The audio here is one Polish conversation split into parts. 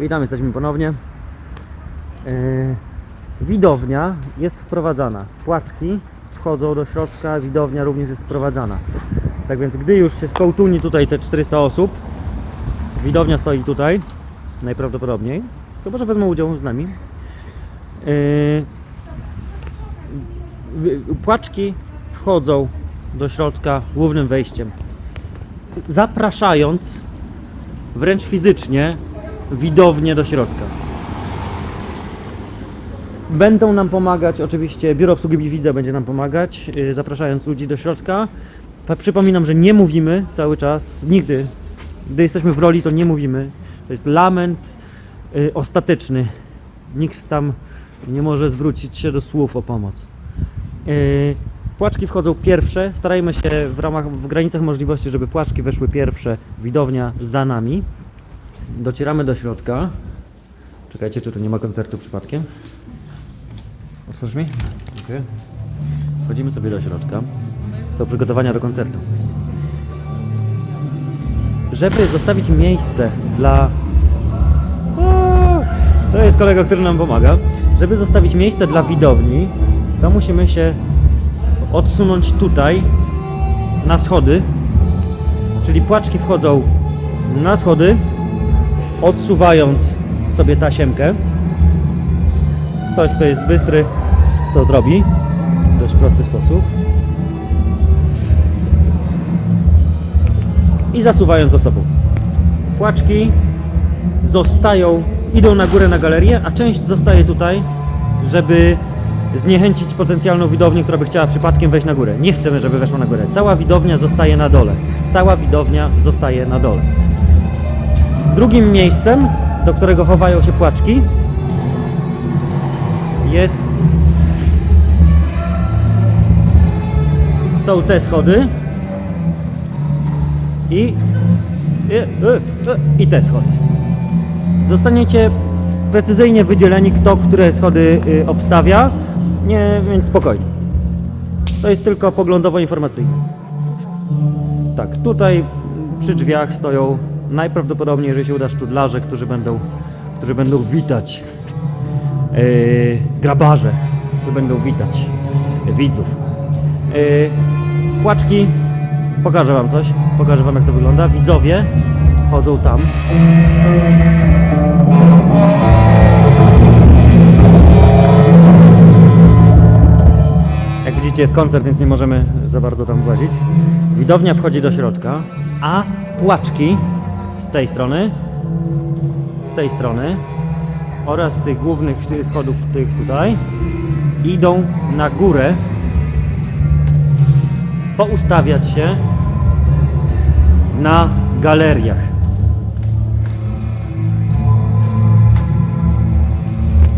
Witam, jesteśmy ponownie. Yy, widownia jest wprowadzana. Płaczki wchodzą do środka, widownia również jest wprowadzana. Tak więc, gdy już się skołtuni tutaj te 400 osób, widownia stoi tutaj, najprawdopodobniej, to może wezmą udział z nami. Wy- płaczki wchodzą do środka głównym wejściem, zapraszając wręcz fizycznie widownię do środka. Będą nam pomagać, oczywiście Biuro Obsługi Widza będzie nam pomagać, yy, zapraszając ludzi do środka. Przypominam, że nie mówimy cały czas, nigdy. Gdy jesteśmy w roli, to nie mówimy. To jest lament yy, ostateczny. Nikt tam nie może zwrócić się do słów o pomoc. Yy, Płaczki wchodzą pierwsze. Starajmy się w ramach, w granicach możliwości, żeby płaczki weszły pierwsze. Widownia za nami. Docieramy do środka. Czekajcie, czy tu nie ma koncertu przypadkiem? Otworz mi? Wchodzimy sobie do środka. Są przygotowania do koncertu. Żeby zostawić miejsce dla. O, to jest kolega, który nam pomaga. Żeby zostawić miejsce dla widowni, to musimy się odsunąć tutaj na schody. Czyli płaczki wchodzą na schody, odsuwając sobie tasiemkę. Ktoś, kto jest bystry, to zrobi w dość prosty sposób. I zasuwając za sobą. Płaczki zostają, idą na górę na galerię, a część zostaje tutaj, żeby zniechęcić potencjalną widownię, która by chciała przypadkiem wejść na górę. Nie chcemy, żeby weszła na górę. Cała widownia zostaje na dole. Cała widownia zostaje na dole. Drugim miejscem, do którego chowają się płaczki, jest są te schody i i, i, i, te schody. Zostaniecie precyzyjnie wydzieleni, kto które schody y, obstawia, nie, więc spokojnie. To jest tylko poglądowo informacyjne. Tak, tutaj przy drzwiach stoją najprawdopodobniej, jeżeli się uda, szczudlarze, którzy będą, którzy będą witać yy, grabarze, którzy będą witać widzów. Yy, płaczki, pokażę Wam coś, pokażę Wam jak to wygląda. Widzowie chodzą tam. Jak widzicie jest koncert, więc nie możemy za bardzo tam włazić. Widownia wchodzi do środka, a płaczki z tej strony, z tej strony oraz z tych głównych schodów tych tutaj idą na górę poustawiać się na galeriach.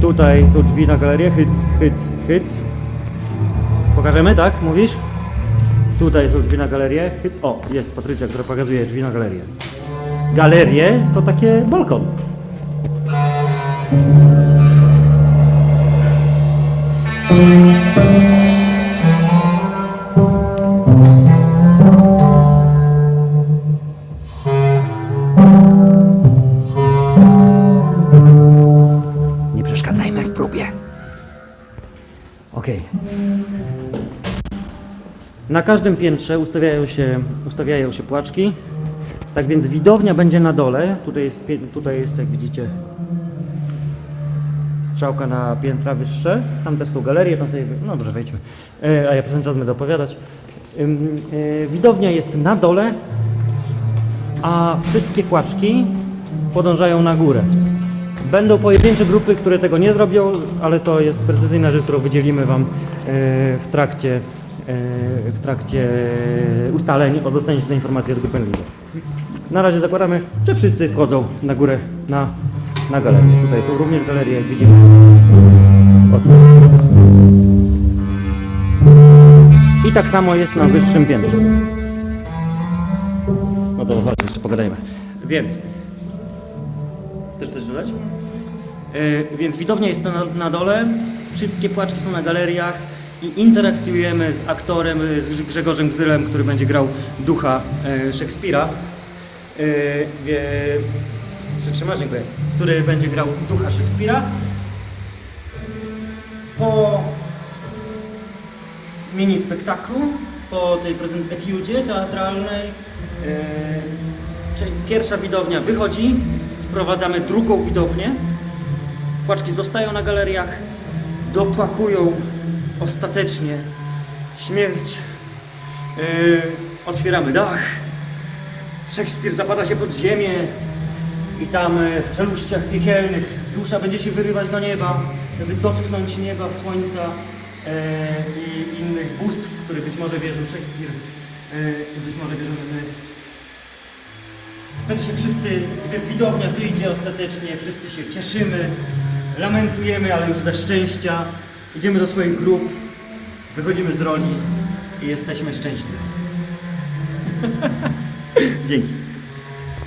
Tutaj są drzwi na galerię, hyc, hyc, hyc. Pokażemy, tak? Mówisz? Tutaj są drzwi na galerię. Hyc. O, jest Patrycja, która pokazuje drzwi na galerię. Galerie to takie balkon. Nie przeszkadzajmy w próbie. Okej. Na każdym piętrze ustawiają się, ustawiają się płaczki. Tak więc widownia będzie na dole. Tutaj jest, tutaj jest jak widzicie, strzałka na piętra wyższe. Tam też są galerie, tam sobie. No dobrze, wejdźmy. E, a ja przez czas będę opowiadać. Ym, e, widownia jest na dole, a wszystkie płaczki podążają na górę. Będą pojedyncze grupy, które tego nie zrobią, ale to jest precyzyjna rzecz, którą wydzielimy Wam e, w trakcie, e, w trakcie ustaleń, bo dostaniecie te informacje od grupy. Na razie zakładamy, że wszyscy wchodzą na górę na, na galerię. Tutaj są również galerie, jak widzimy. I tak samo jest na wyższym piętrze. No to chodź, jeszcze pogadajmy. Więc Chcesz coś dodać? E, więc widownia jest na, na dole, wszystkie płaczki są na galeriach i interakcjujemy z aktorem, z Grzegorzem Gzdylem, który będzie grał ducha e, Szekspira. Wie, Przytrzymasz, dziękuję. Który będzie grał ducha Szekspira. Po mini spektaklu, po tej etiudzie teatralnej, czyli pierwsza widownia wychodzi, wprowadzamy drugą widownię. Płaczki zostają na galeriach, dopłakują ostatecznie śmierć. Yy, otwieramy dach. Szekspir zapada się pod ziemię i tam e, w czeluściach piekielnych dusza będzie się wyrywać do nieba, żeby dotknąć nieba, słońca e, i innych bóstw, w które być może wierzył Szekspir e, i być może wierzymy my. Wtedy się wszyscy, gdy widownia wyjdzie ostatecznie, wszyscy się cieszymy, lamentujemy, ale już ze szczęścia. Idziemy do swoich grup, wychodzimy z roli i jesteśmy szczęśliwi. 进去。